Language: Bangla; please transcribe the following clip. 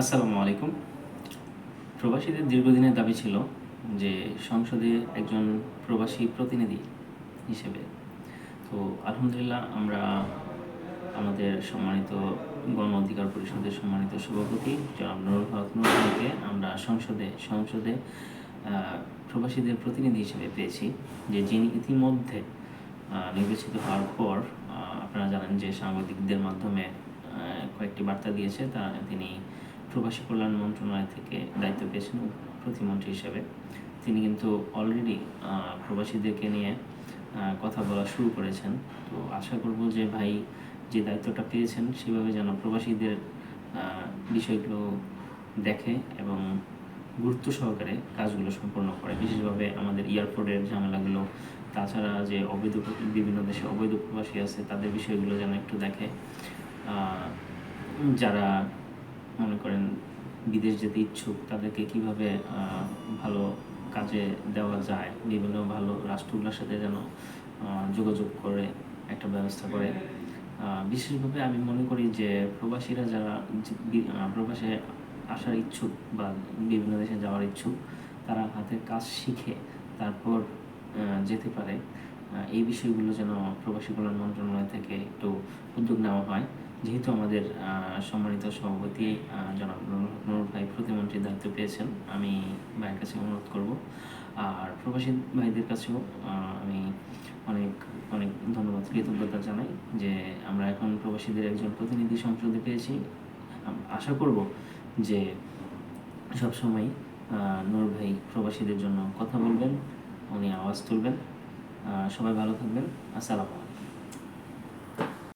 আসসালামু আলাইকুম। প্রবাসীদের দীর্ঘদিনের দাবি ছিল যে সংসদে একজন প্রবাসী প্রতিনিধি হিসেবে। তো আলহামদুলিল্লাহ আমরা আমাদের সম্মানিত গণ অধিকার পরিষদের সম্মানিত সভাপতি জনাব নুরুল হক আমরা সংসদে সংসদে প্রবাসীদের প্রতিনিধি হিসেবে পেয়েছি, যে যিনি ইতিমধ্যে নির্বাচিত হওয়ার পর আপনারা জানেন যে সাংবাদিকদের মাধ্যমে কয়েকটি বার্তা দিয়েছে, তা তিনি প্রবাসী কল্যাণ মন্ত্রণালয় থেকে দায়িত্ব পেয়েছেন প্রতিমন্ত্রী হিসেবে। তিনি কিন্তু অলরেডি প্রবাসীদেরকে নিয়ে কথা বলা শুরু করেছেন। তো আশা করব যে ভাই যে দায়িত্বটা পেয়েছেন সেভাবে যেন প্রবাসীদের বিষয়গুলো দেখে এবং গুরুত্ব সহকারে কাজগুলো সম্পন্ন করে। বিশেষভাবে আমাদের এয়ারপোর্টের ঝামেলাগুলো, তাছাড়া যে অবৈধ বিভিন্ন দেশে অবৈধ প্রবাসী আছে, তাদের বিষয়গুলো যেন একটু দেখে। যারা মনে করেন, বিদেশ যেতে ইচ্ছুক, তাদেরকে কীভাবে ভালো কাজে দেওয়া যায়? বিভিন্ন ভালো রাষ্ট্রগুলোর সাথে যেন যোগাযোগ করে, একটা ব্যবস্থা করে। বিশেষভাবে আমি মনে করি যে, প্রবাসীরা যারা প্রবাসে আসার ইচ্ছুক বা বিভিন্ন দেশে যাওয়ার ইচ্ছুক, তারা হাতের কাজ শিখে তারপর যেতে পারে। এই বিষয়গুলো যেন প্রবাসী কল্যাণ মন্ত্রণালয় থেকে একটু উদ্যোগ নেওয়া হয়। যেহেতু আমাদের সম্মানিত সভাপতি জনাব নুরুল- ভাই প্রতিমন্ত্রীর দায়িত্ব পেয়েছেন, আমি ভাইয়ের কাছে অনুরোধ করব। আর প্রবাসী ভাইদের কাছেও আমি অনেক অনেক ধন্যবাদ, কৃতজ্ঞতা জানাই যে আমরা এখন প্রবাসীদের একজন প্রতিনিধি সংসদে পেয়েছি। আশা করব যে সবসময় নূর ভাই প্রবাসীদের জন্য কথা বলবেন, উনি আওয়াজ তুলবেন। সবাই ভালো থাকবেন। আসসালামু